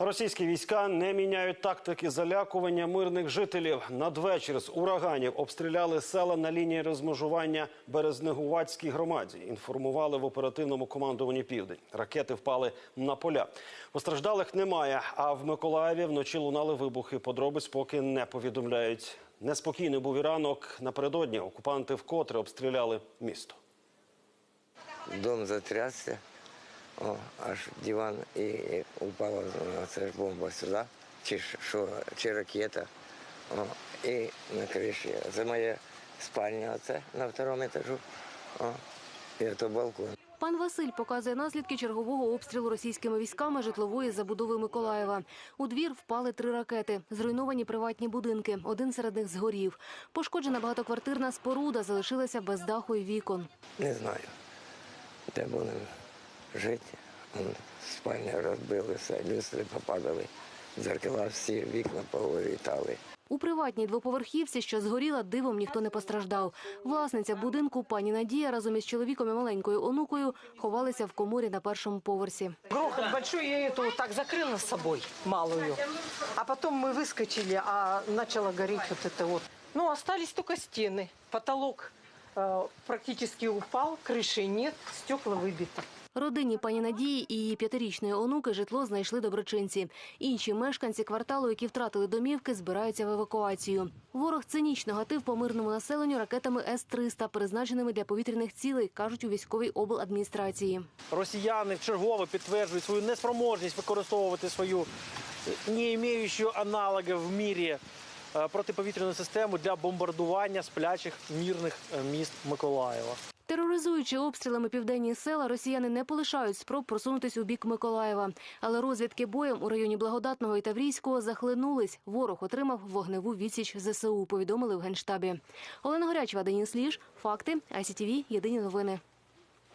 Російські війська не міняють тактики залякування мирних жителів. Надвечір з ураганів обстріляли села на лінії розмежування Березнегуватській громаді. Інформували в оперативному командуванні Південь. Ракети впали на поля. Постраждалих немає. А в Миколаєві вночі лунали вибухи. Подробиць поки не повідомляють. Неспокійний був і ранок. Напередодні окупанти вкотре обстріляли місто. Дом затрясся, о, аж диван і, і упала це ж бомба сюди, чи що, чи ракета. О, і на криші. Це моя спальня, оце на второму етажу. О, і це балкон. Пан Василь показує наслідки чергового обстрілу російськими військами житлової забудови Миколаєва. У двір впали три ракети, зруйновані приватні будинки. Один серед них згорів. Пошкоджена багатоквартирна споруда залишилася без даху і вікон. Не знаю, де будемо жити. Он, Спальня розбилася, люстри попадали, дзеркала всі, вікна повилітали. У приватній двоповерхівці, що згоріла, дивом ніхто не постраждав. Власниця будинку пані Надія разом із чоловіком і маленькою онукою ховалися в коморі на першому поверсі. Грохот большой, я эту вот так закрыла с собой, малую. А потом мы выскочили, а начало гореть вот это вот. Ну, остались только стены. Потолок э, практически упал, крыши нет, стекла выбиты. Родині пані Надії і її п'ятирічної онуки житло знайшли доброчинці. Інші мешканці кварталу, які втратили домівки, збираються в евакуацію. Ворог цинічно гатив по мирному населенню ракетами С-300, призначеними для повітряних цілей, кажуть у військовій обладміністрації. Росіяни вчергове підтверджують свою неспроможність використовувати свою не аналогів в мірі е, протиповітряну систему для бомбардування сплячих мірних е, міст Миколаєва. Тероризуючи обстрілами південні села, росіяни не полишають спроб просунутись у бік Миколаєва. Але розвідки боєм у районі Благодатного і Таврійського захлинулись. Ворог отримав вогневу відсіч ЗСУ, повідомили в Генштабі. Олена Горячева, Денис Ліж. Факти. ICTV. Єдині новини.